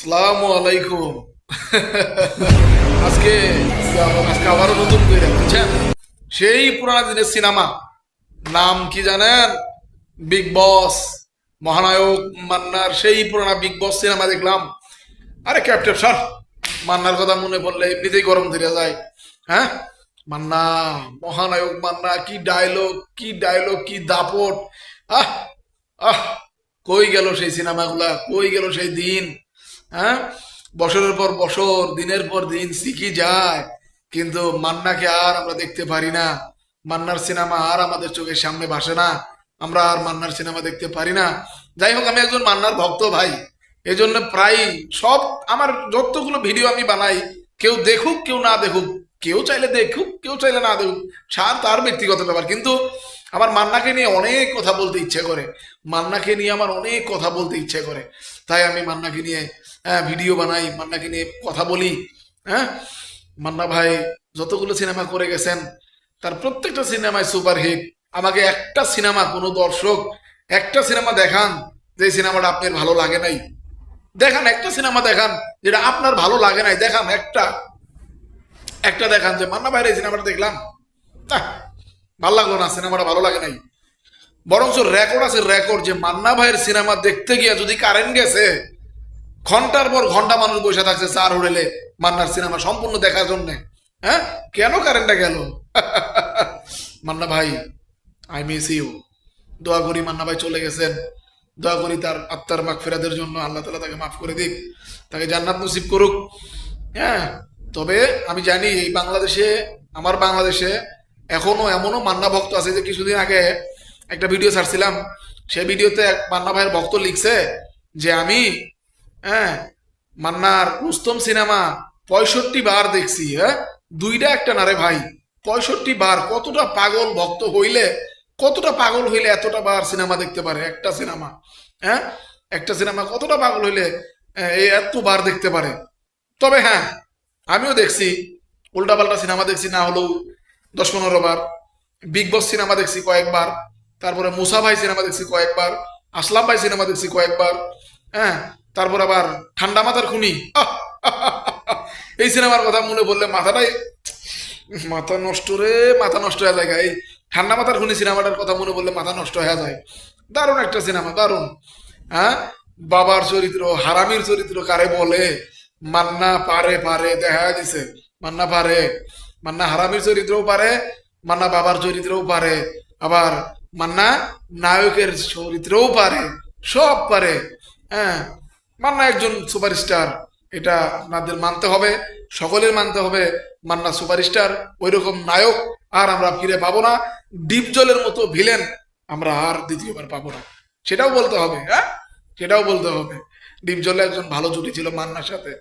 সালাম আলাইকুম। আজকে আজকে আবারও নতুন করে বুঝছেন সেই পুরানা দিনের সিনেমা। নাম কি জানেন? বিগ বস মহানায়ক মান্নার সেই পুরানা বিগ বস সিনেমা দেখলাম। আরে ক্যাপ্টেন স্যার, মান্নার কথা মনে পড়লে এমনিতেই গরম ধরে যায়। হ্যাঁ? মান্না, মহানায়ক মান্না, কি ডায়লগ কি ডায়লগ কি দাপট। আহ আহ, কই গেল সেই সিনেমাগুলা? কই গেল সেই দিন? হ্যাঁ? বছরের পর বছর, দিনের পর দিন শিখি যায়, কিন্তু মান্নাকে আর আমরা দেখতে পারি না। মান্নার সিনেমা আর আমাদের চোখের সামনে ভাসে না। আমরা আর মান্নার সিনেমা দেখতে পারি না। যাই হোক, আমি একজন মান্নার ভক্ত ভাই। এই জন্য প্রায় সব, আমার যতগুলো ভিডিও আমি বানাই, কেউ দেখুক, কেউ না দেখুক, কেউ চাইলে দেখুক, কেউ চাইলে না দেখুক, সার তার ব্যক্তিগত ব্যাপার। কিন্তু আমার মান্নাকে নিয়ে অনেক কথা বলতে ইচ্ছে করে। মান্নাকে নিয়ে আমার অনেক কথা বলতে ইচ্ছে করে। তাই আমি মান্নাকে নিয়ে হ্যাঁ, ভিডিও বানাই মান্নাকে নিয়ে কথা বলি হ্যাঁ। মান্না ভাই যতগুলো সিনেমা করে গেছেন তার প্রত্যেকটা সিনেমায় সুপার হিট। আমাকে একটা সিনেমা কোনো দর্শক একটা সিনেমা দেখান যে সিনেমাটা আপনার ভালো লাগে নাই। দেখান একটা সিনেমা দেখান যেটা আপনার ভালো লাগে নাই। দেখান একটা। একটা দেখান যে মান্না ভাইয়ের এই সিনেমাটা দেখলাম। ভালো লাগল না? সিনেমাটা ভালো লাগে নাই? বরঞ্চ রেকর্ড আছে রেকর্ড যে মান্না ভাইয়ের সিনেমা দেখতে গিয়ে যদি কারেন্ট গেছে, ঘণ্টার পর ঘণ্টা মানুষ বসে থাকছে চার হোটেলে মান্নার সিনেমা সম্পূর্ণ দেখার জন্য। হ্যাঁ? কেন কারেন্টটা গেল? মান্না ভাই আই মিস ইউ দোয়া করি মান্না ভাই চলে গেছেন। দোয়া করি তার আত্মার মাগ ফেরাদের জন্য আল্লাহ তালা তাকে মাফ করে দিক, তাকে জান্নাত নসিব করুক। হ্যাঁ? তবে আমি জানি এই বাংলাদেশে, আমার বাংলাদেশে এখনও এমনও মান্না ভক্ত আছে যে কিছুদিন আগে একটা ভিডিও ছাড়ছিলাম। সেই ভিডিওতে এক মান্না ভাইয়ের ভক্ত লিখছে যে আমি হ্যাঁ মান্নার রুস্তম সিনেমা পঁয়ষট্টি বার দেখছি হ্যাঁ দুইটা একটা না রে ভাই, পঁয়ষট্টি বার, কতটা পাগল ভক্ত হইলে, কতটা পাগল হইলে এতটা বার সিনেমা দেখতে পারে? একটা সিনেমা হ্যাঁ একটা সিনেমা কতটা পাগল হইলে এত বার দেখতে পারে? তবে হ্যাঁ আমিও দেখছি, উল্টাপাল্টা সিনেমা দেখছি, না হলেও দশ পনেরো বার। বিগ বস সিনেমা দেখছি কয়েকবার। তারপরে মুসা ভাই সিনেমা দেখছি কয়েকবার। আসলাম ভাই সিনেমা দেখছি কয়েকবার। হ্যাঁ তারপর আবার ঠান্ডা মাথার খুনি! এই সিনেমার কথা মনে বললে মাথাটাই মাথা নষ্ট রে, মাথা নষ্ট হয়ে যায় এই ঠান্ডা মাথার খুনি সিনেমাটার কথা মনে বললে মাথা নষ্ট হয়ে যায়। দারুণ একটা সিনেমা, দারুণ। হ্যাঁ বাবার চরিত্র, হারামির চরিত্র কারে বলে? মান্না পারে পারে, দেখা দিছে। মান্না পারে। মান্না হারামির চরিত্রও পারে, মান্না বাবার চরিত্রও পারে, আবার মান্না নায়কের চরিত্রও পারে, সব পারে। হ্যাঁ মান্না একজন সুপারস্টার, এটা আপনাদের মানতে হবে, সকলের মানতে হবে মান্না সুপারস্টার ওই রকম নায়ক আর আমরা ফিরে পাবো না, ডিপ জলের মতো ভিলেন আমরা আর দ্বিতীয়বার পাবো না। সেটাও বলতে হবে হ্যাঁ? সেটাও বলতে হবে। ডিপ জলে একজন ভালো জুটি ছিল মান্নার সাথে।